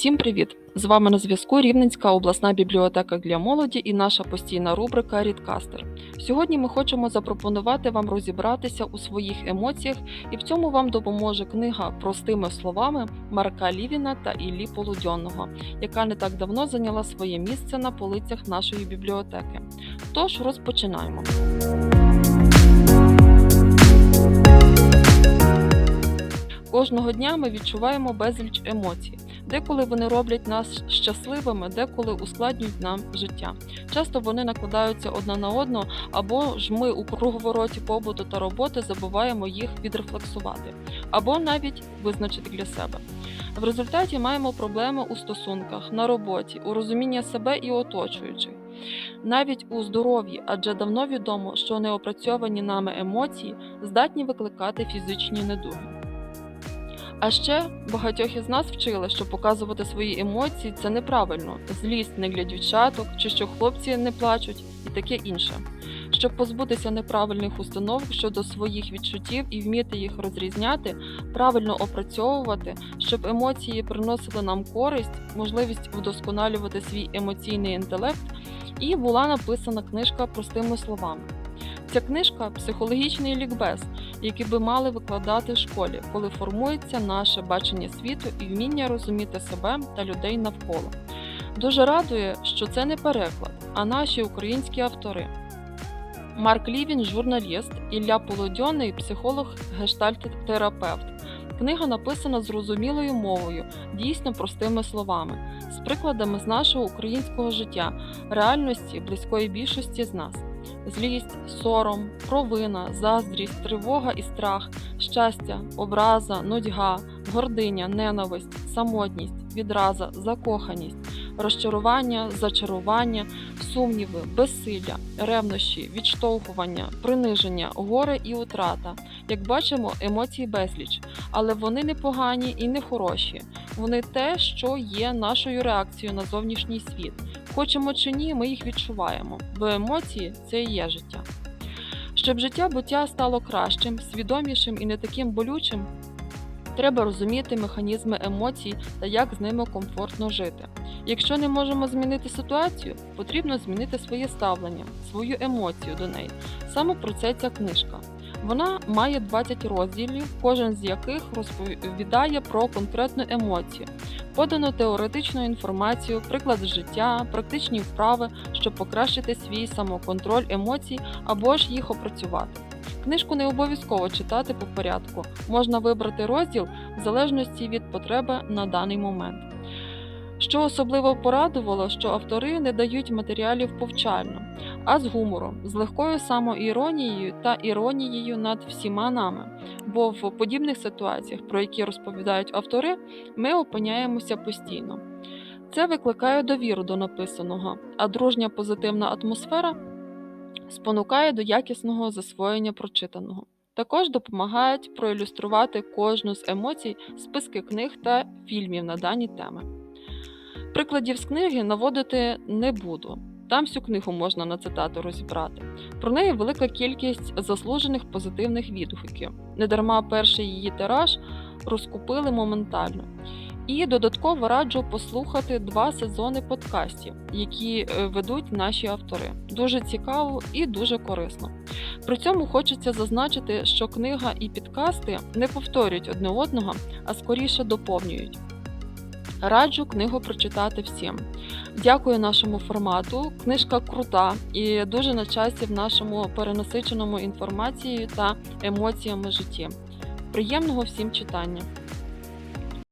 Всім привіт! З вами на зв'язку Рівненська обласна бібліотека для молоді і наша постійна рубрика Рідкастер. Сьогодні ми хочемо запропонувати вам розібратися у своїх емоціях, і в цьому вам допоможе книга простими словами Марка Лівіна та Іллі Полудьонного, яка не так давно зайняла своє місце на полицях нашої бібліотеки. Тож розпочинаємо. Кожного дня ми відчуваємо безліч емоцій. Деколи вони роблять нас щасливими, деколи ускладнюють нам життя. Часто вони накладаються одна на одну, або ж ми у круговороті побуту та роботи забуваємо їх відрефлексувати, або навіть визначити для себе. В результаті маємо проблеми у стосунках, на роботі, у розумінні себе і оточуючих. Навіть у здоров'ї, адже давно відомо, що неопрацьовані нами емоції здатні викликати фізичні недуги. А ще багатьох із нас вчили, що показувати свої емоції це неправильно, злість не для дівчаток, чи що хлопці не плачуть, і таке інше. Щоб позбутися неправильних установок щодо своїх відчуттів і вміти їх розрізняти, правильно опрацьовувати, щоб емоції приносили нам користь, можливість вдосконалювати свій емоційний інтелект, і була написана книжка простими словами. Ця книжка психологічний лікбез, який би мали викладати в школі, коли формується наше бачення світу і вміння розуміти себе та людей навколо. Дуже радує, що це не переклад, а наші українські автори. Марк Лівін, журналіст, Ілля Полодьоний, психолог, гештальт-терапевт. Книга написана зрозумілою мовою, дійсно простими словами, з прикладами з нашого українського життя, реальності близької більшості з нас злість, сором, провина, заздрість, тривога і страх, щастя, образа, нудьга, гординя, ненависть, самотність, відраза, закоханість, розчарування, зачарування, сумніви, безсилля, ревнощі, відштовхування, приниження, горе і утрата. Як бачимо, емоції безліч, але вони не погані і не хороші. Вони те, що є нашою реакцією на зовнішній світ. Хочемо чи ні, ми їх відчуваємо, бо емоції це і є життя. Щоб життя буття стало кращим, свідомішим і не таким болючим, треба розуміти механізми емоцій та як з ними комфортно жити. Якщо не можемо змінити ситуацію, потрібно змінити своє ставлення, свою емоцію до неї. Саме про це ця книжка. Вона має 20 розділів, кожен з яких розповідає про конкретну емоцію. Подано теоретичну інформацію, приклад життя, практичні вправи, щоб покращити свій самоконтроль емоцій або ж їх опрацювати. Книжку не обов'язково читати по порядку, можна вибрати розділ в залежності від потреби на даний момент. Що особливо порадувало, що автори не дають матеріалів повчально, а з гумором, з легкою самоіронією та іронією над всіма нами. Бо в подібних ситуаціях, про які розповідають автори, ми опиняємося постійно. Це викликає довіру до написаного, а дружня позитивна атмосфера спонукає до якісного засвоєння прочитаного. Також допомагають проілюструвати кожну з емоцій списки книг та фільмів на дані теми. Прикладів з книги наводити не буду. Там всю книгу можна на цитату розібрати. Про неї велика кількість заслужених позитивних відгуків. Недарма перший її тираж розкупили моментально. І додатково раджу послухати два сезони подкастів, які е, ведуть наші автори. Дуже цікаво і дуже корисно. При цьому хочеться зазначити, що книга і підкасти не повторюють одне одного, а скоріше доповнюють. Раджу книгу прочитати всім. Дякую нашому формату. Книжка крута і дуже на часі в нашому перенасиченому інформацією та емоціями житті. Приємного всім читання!